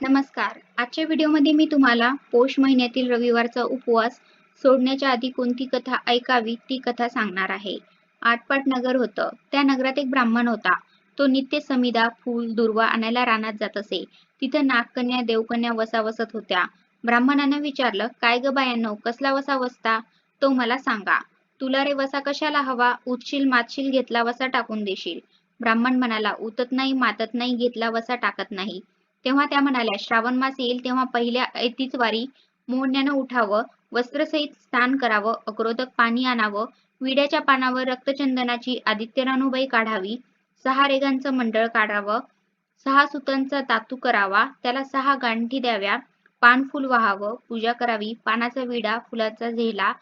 नमस्कार. आजच्या व्हिडिओमध्ये मी तुम्हाला पौष महिन्यातील रविवारचा उपवास सोडण्याच्या आधी कोणती कथा ऐकावी ती कथा सांगणार आहे. आटपाट नगर होतं. त्या नगरात एक ब्राह्मण होता. तो नित्य समिदा फूल दुर्वा आणायला रानात जात असे. तिथं नागकन्या देवकन्या वसा वसत होत्या. ब्राह्मणानं विचारलं काय ग बायांनो कसला वसा वसता? तो मला सांगा तुला रे वसा कशाला हवा? उठशील मातशील घेतला वसा टाकून देशील. ब्राह्मण म्हणाला उतत नाही मातत नाही घेतला वसा टाकत नाही. तेव्हा त्या म्हणाल्या श्रावण मास येईल तेव्हा पहिल्या ऐतीच वारी मोहण्यानं उठावं वस्त्रसहित स्नान करावं अक्रोदक पाणी आणावं विड्याच्या पानावर रक्तचंदनाची आदित्यरानुबाई काढावी सहा रेगांचं मंडळ काढावं सहा सुतांचा तातू करावा त्याला सहा गांठी द्याव्या पानफूल व्हावं पूजा करावी पानाचा विडा फुलाचा झेला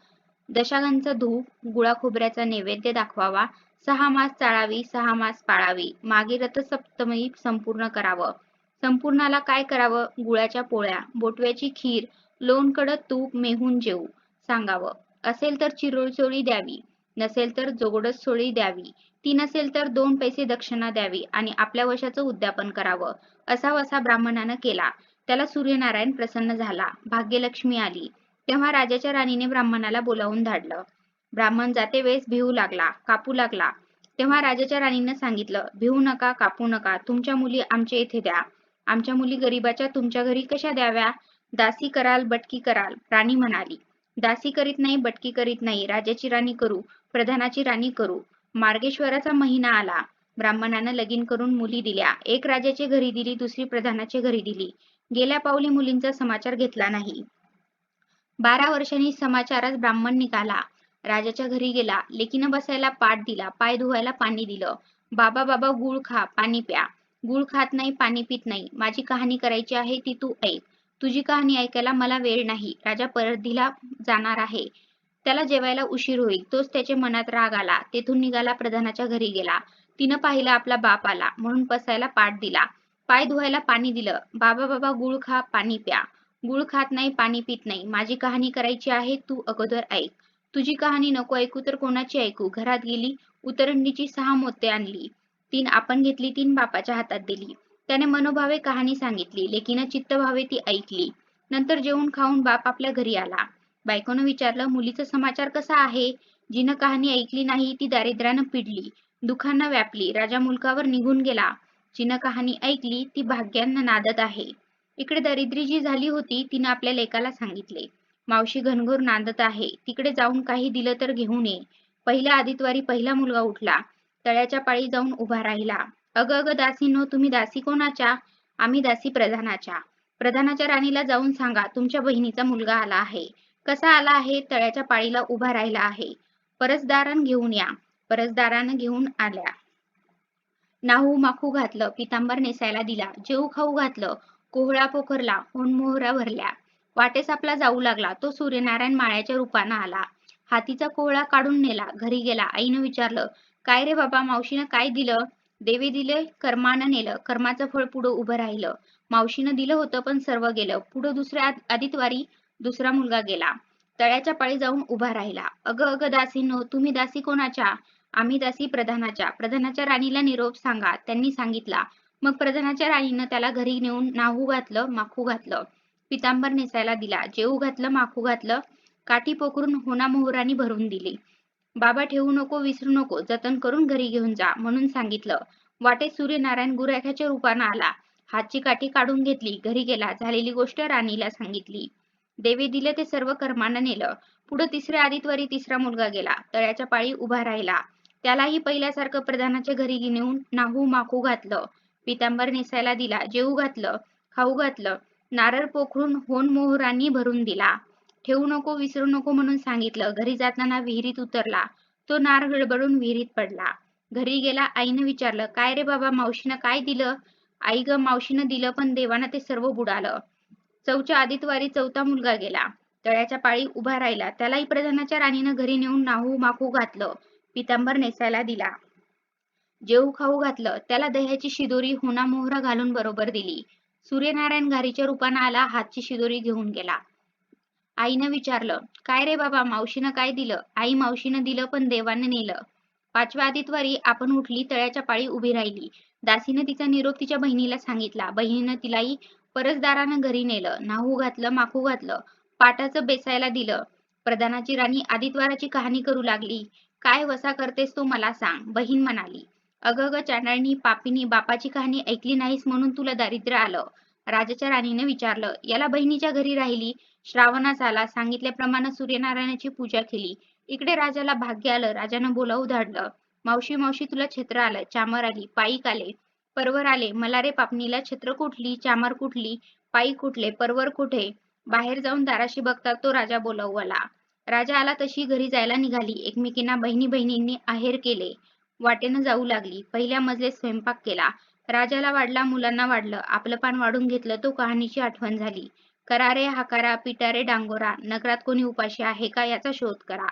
दशागांचा धूप गुळा खोबऱ्याचा नैवेद्य दाखवावा सहा मास चाळावी सहा मास पाळावी मागे रथसप्तमी संपूर्ण करावं. संपूर्णाला काय करावं? गुळाच्या पोळ्या बोटव्याची खीर लोणकडं तूप मेहून जेऊ सांगावं. असेल तर चिरोळचोळी द्यावी नसेल तर जोगडस सोळी द्यावी ती नसेल तर दोन पैसे दक्षिणा द्यावी आणि आपल्या वशाचं उद्यापन करावं असा वसा ब्राह्मणानं केला. त्याला सूर्यनारायण प्रसन्न झाला. भाग्यलक्ष्मी आली. तेव्हा राजाच्या राणीने ब्राह्मणाला बोलावून धाडलं. ब्राह्मण जाते वेळेस भिवू लागला कापू लागला. तेव्हा राजाच्या राणीनं सांगितलं भिवू नका कापू नका. तुमच्या मुली आमच्या इथे द्या. आमच्या मुली गरीबाच्या तुमच्या घरी कशा द्याव्या? दासी कराल बटकी कराल राणी म्हणाली. दासी करीत नाही बटकी करीत नाही राजाची राणी करू प्रधानाची राणी करू. मार्गेश्वराचा महिना आला. ब्राह्मणानं लगीन करून मुली दिल्या. एक राजाच्या घरी दिली दुसरी प्रधानाच्या घरी दिली. गेल्या पावली मुलींचा समाचार घेतला नाही. बारा वर्षांनी समाचारच ब्राह्मण निघाला. राजाच्या घरी गेला. लेकीनं बसायला पाठ दिला. पाय धुवायला पाणी दिलं. बाबा बाबा गुळ खा पाणी प्या. गुळ खात नाही पाणी पित नाही. माझी कहाणी करायची आहे ती तू ऐक. तुझी कहाणी ऐकायला मला वेळ नाही. राजा परधीला जाणार आहे. त्याला जेवायला उशीर होईल. तोच त्याच्या मनात राग आला. तेथून निघाला प्रधानाच्या घरी गेला. तिनं पाहिलं आपला बाप आला. म्हणून पसायला पाठ दिला. पाय धुवायला पाणी दिलं. बाबा बाबा गुळ खा पाणी प्या. गुळ खात नाही पाणी पित नाही. माझी कहाणी करायची आहे तू अगोदर ऐक. तुझी कहाणी नको ऐकू तर कोणाची ऐकू? घरात गेली उतरंडीची सहा मोते आणली. तीन आपण घेतली तीन बापाच्या हातात दिली. त्याने मनोभावे कहाणी सांगितली लेकीनं चित्तभावे ती ऐकली. नंतर जेवून खाऊन बाप आपल्या घरी आला. बायकोनं विचारलं मुलीचा समाचार कसा आहे? जिनं कहाणी ऐकली नाही ती दारिद्र्यानं पिडली दुखानं व्यापली राजा मुलकावर निघून गेला. जिनं कहाणी ऐकली ती भाग्यानं नादत आहे. इकडे दरिद्री जी झाली होती तिनं आपल्या लेकाला सांगितले. मावशी घनघोर नांदत आहे तिकडे जाऊन काही दिलं तर घेऊन ये. पहिल्या आदितवारी पहिला मुलगा उठला. तळ्याच्या पाळी जाऊन उभा राहिला. अग अग दासीनो तुम्ही दासी कोणाच्या? आम्ही दासी प्रधानाच्या. प्रधानाच्या राणीला जाऊन सांगा तुमच्या बहिणीचा मुलगा आला आहे. कसा आला आहे? तळ्याच्या पाळीला उभा राहिला आहे. परसदारान घेऊन या. परसदारानं घेऊन आल्या. नाहू माखू घातलं पितांबर नेसायला दिला. जेऊ खाऊ घातलं कोहळा पोखरला होनमोहरा भरल्या. वाटेस आपला जाऊ लागला. तो सूर्यनारायण माळ्याच्या रूपानं आला. हातीचा कोहळा काढून नेला. घरी गेला. आईनं विचारलं काय रे बाबा? मावशीनं काय दिलं? देवी दिले कर्मानं नेलं. कर्माचं फळ पुढं उभं राहिलं. मावशीनं दिलं होतं पण सर्व गेलं. पुढं दुसऱ्या आदितवारी दुसरा मुलगा गेला. तळ्याच्या पाळी जाऊन उभा राहिला. अग अग दासीनो तुम्ही दासी कोणाच्या? आम्ही दासी प्रधानाच्या. प्रधानाच्या राणीला निरोप सांगा त्यांनी सांगितला. मग प्रधानाच्या राणीनं त्याला घरी नेऊन नाहू घातलं माखू घातलं. पितांबर नेसायला दिला. जेऊ घातलं माखू घातलं. काठी पोखरून होना मोहरानी भरून दिली. बाबा ठेवू नको विसरू नको जतन करून घरी घेऊन जा म्हणून सांगितलं. वाटे सूर्यनारायण गुराख्याच्या रूपानं आला. हातची काठी काढून घेतली घरी गेला झालेली गोष्ट राणीला सांगितली. देवे दिले ते सर्व कर्मानं नेलं. पुढं तिसऱ्या आदितवारी तिसरा मुलगा गेला. तळ्याच्या पाळी उभा राहिला. त्यालाही पहिल्यासारखं प्रधानाच्या घरी नेऊन नाहू माखू घातलं. पितांबर नेसायला दिला जेऊ घातलं खाऊ घातलं नारळ पोखरून होन मोहरांनी भरून दिला. ठेवू नको विसरू नको म्हणून सांगितलं. घरी जाताना विहिरीत उतरला. तो नार गडबडून विहिरीत पडला. घरी गेला आईनं विचारलं काय रे बाबा मावशीनं काय दिलं? आई ग मावशीनं दिलं पण देवानं ते सर्व बुडालं. चौच्या आदितवारी चौथा मुलगा गेला. तळ्याच्या पाळी उभा राहिला. त्यालाही प्रधानाच्या राणीनं घरी नेऊन नाहू माखू घातलं. पितांबर नेसायला दिला. जेऊ खाऊ घातलं. त्याला दह्याची शिदोरी होना मोहरा घालून बरोबर दिली. सूर्यनारायण घारीच्या रूपानं आला हातची शिदोरी घेऊन गेला. आईनं विचारलं काय रे बाबा मावशीनं काय दिलं? आई मावशीनं दिलं पण देवानं नेलं. पाचव्या आदितवारी आपण उठली तळ्याच्या पाळी उभी राहिली. दासीनं तिचा निरोप तिच्या बहिणीला सांगितला. बहिणीनं तिलाही परसदारानं घरी नेलं. नाहू घातलं माखू घातलं. पाटाचं बेसायला दिलं. प्रधानाची राणी आदित्वाराची कहाणी करू लागली. काय वसा करतेस तू मला सांग बहीण म्हणाली. अगं ग चांडाळणी पापीनी बापाची कहाणी ऐकली नाहीस म्हणून तुला दारिद्र्य आलं. राजाच्या राणीने विचारलं याला बहिणीच्या घरी राहिली? श्रावणास आला सांगितल्याप्रमाणे सूर्यनारायणाची पूजा केली. इकडे राजाला भाग्य आलं. राजानं बोलावू धाडलं. मावशी मावशी तुला छत्र आलं चामर आली. पायीक आले परवर आले. मला रे पापणीला छत्र कुठली? चामर कुठली? पायी कुठले? परवर कुठे? बाहेर जाऊन दाराशी बघता तो राजा बोलावू आला. राजा आला तशी घरी जायला निघाली. एकमेकींना बहिणी बहिणींनी आहेर केले. वाटेनं जाऊ लागली. पहिल्या मजले स्वयंपाक केला. राजाला वाढला मुलांना वाढलं. आपलं पान वाढून घेतलं तो कहाणीची आठवण झाली. करारे हाकारा पिटारे डांगोरा नगरात कोणी उपाशी आहे का याचा शोध करा.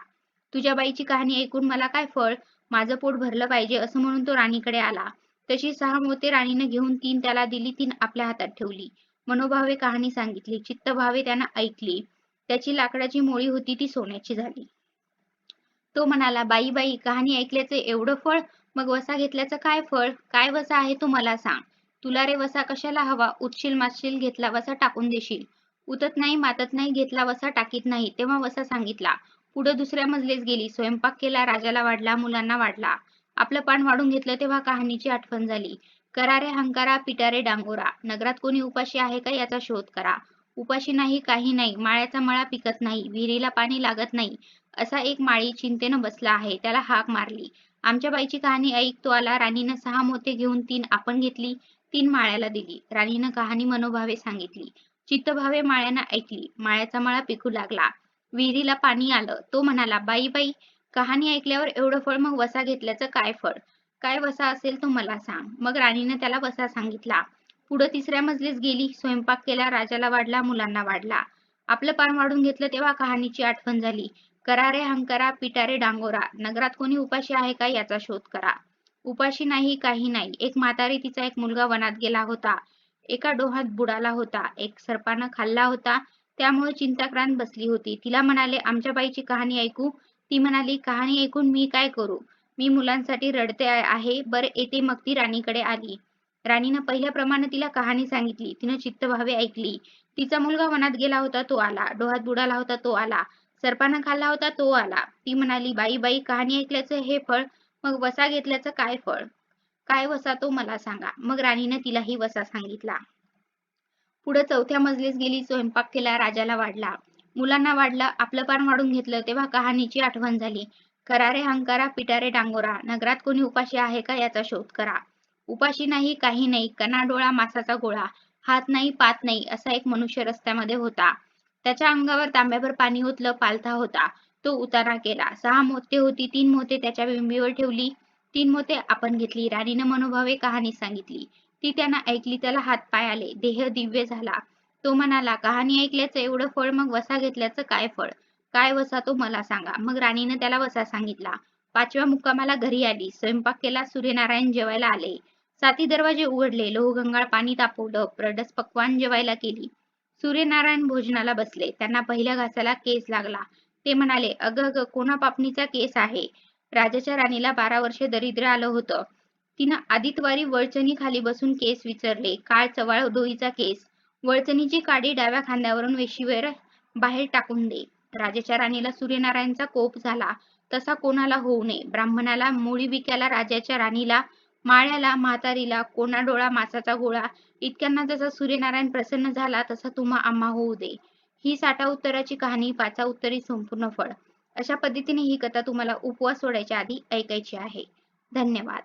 तुझ्या बाईची कहाणी ऐकून मला काय फळ माझं पोट भरलं पाहिजे असं म्हणून तो राणीकडे आला. तशी सहा मोते राणीनं घेऊन तीन त्याला दिली तीन आपल्या हातात ठेवली. मनोभावे कहाणी सांगितली चित्तभावे त्यांना ऐकली. त्याची लाकडाची मोळी होती ती सोन्याची झाली. तो म्हणाला बाई बाई कहाणी ऐकल्याचे एवढं फळ मग वसा घेतल्याचं काय फळ? काय वसा आहे तो मला सांग. तुला रे वसा कशाला हवा? उतशील मातशील घेतला वसा टाकून देशील. उतत नाही मातत नाही घेतला वसा टाकीत नाही. तेव्हा वसा सांगितला पुढे दुसऱ्या मजलेस गेली स्वयंपाक केला राजाला वाढला मुलांना वाढला. आपलं पान वाढून घेतलं तेव्हा कहाणीची आठवण झाली. करारे हंकारा पिटारे डांगोरा. नगरात कोणी उपाशी आहे का याचा शोध करा. उपाशी नाही काही नाही. माळ्याचा मळा पिकत नाही. विहिरीला पाणी लागत नाही. असा एक माळी चिंतेनं बसला आहे. त्याला हाक मारली. आमच्या बाईची कहाणी ऐकतो आला. राणीनं सहा मोते घेऊन तीन आपण घेतली तीन माळ्याला दिली. राणीनं कहाणी मनोभावे सांगितली. चित्तभावे माळ्यानं ऐकली. माळ्याचा मळा पिकू लागला. विहिरीला पाणी आलं. तो म्हणाला बाई बाई कहाणी ऐकल्यावर एवढं फळ मग वसा घेतल्याचं काय फळ? काय वसा असेल तो मला सांग. मग राणीनं त्याला वसा सांगितला. पुढं तिसऱ्या मजलीस गेली. स्वयंपाक केला. राजाला वाढला. मुलांना वाढला. आपलं पान वाढून घेतलं तेव्हा कहाणीची आठवण झाली. करारे हंकारा पिटारे डांगोरा. नगरात कोणी उपाशी आहे का याचा शोध करा. उपाशी नाही काही नाही. एक म्हातारी तिचा एक मुलगा वनात गेला होता. एका डोहात बुडाला होता. एक सर्पानं खाल्ला होता. त्यामुळे चिंताक्रांत बसली होती. तिला म्हणाले आमच्या बाईची कहाणी ऐकू. ती म्हणाली कहाणी ऐकून मी काय करू? मी मुलांसाठी रडते आहे. बरं येते मग ती राणीकडे आली. राणीनं पहिल्याप्रमाणे तिला कहाणी सांगितली. तिनं चित्तभावे ऐकली. तिचा मुलगा वनात गेला होता तो आला. डोहात बुडाला होता तो आला. सर्पानं खाल्ला होता तो आला. ती म्हणाली बाई बाई कहाणी ऐकल्याचं हे फळ. मग वसा घेतल्याचं काय फळ? काय वसा तो मला सांगा. मग राणीनं तिलाही वसा सांगितला. पुढे चौथ्या मजलीस गेली स्वयंपाक केला राजाला वाढला. मुलांना वाढला आपलं पान वाढून घेतलं तेव्हा कहाणीची आठवण झाली. करारे हंकारा पिटारे डांगोरा नगरात कोणी उपाशी आहे का याचा शोध करा. उपाशी नाही काही नाही कना डोळा मासाचा गोळा. हात नाही पात नाही असा एक मनुष्य रस्त्यामध्ये होता. त्याच्या अंगावर तांब्याभर पाणी ओतलं पालथा होता. तो उतारा केला. सहा मोते होती तीन मोते त्याच्या बिंबीवर ठेवली. तीन मोते आपण घेतली. राणीनं मनोभावे कहाणी सांगितली. ती त्यांना ऐकली त्याला हात पाय आले. देह दिव्य झाला. तो म्हणाला कहाणी ऐकल्याचं एवढं फळ मग वसा घेतल्याचं काय फळ? काय वसा तो मला सांगा. मग राणीनं त्याला वसा सांगितला. पाचव्या मुक्कामाला घरी आली. स्वयंपाक केला सूर्यनारायण जेवायला आले. साती दरवाजे उघडले लोहगंगाळ पाणी तापवलं प्रडस पकवान जेवायला केली. सूर्यनारायण भोजनाला बसले. त्यांना पहिल्या घासाला केस लागला. ते म्हणाले अग अग कोणा पापणीचा केस आहे? राजाच्या राणीला बारा वर्षे दरिद्र आलं होतं. तिनं आदितवारी वळचणी खाली बसून केस विचारले काळ चवाळ डोईचा केस. वळचणीची काडी डाव्या खांद्यावरून वेशीवर बाहेर टाकून दे. राजाच्या राणीला सूर्यनारायणचा कोप झाला. तसा कोणाला होऊ नये. ब्राह्मणाला मुळी विक्याला राजाच्या राणीला माळ्याला म्हातारीला कोणा डोळा मासाचा गोळा इतक्यांना जसा सूर्यनारायण प्रसन्न झाला तसा तुम्हा आम्हा होऊ दे. ही साठा उत्तराची कहाणी पाचा उत्तरी संपूर्ण फळ. अशा पद्धतीने ही कथा तुम्हाला उपवास सोडायच्या आधी ऐकायची आहे. धन्यवाद.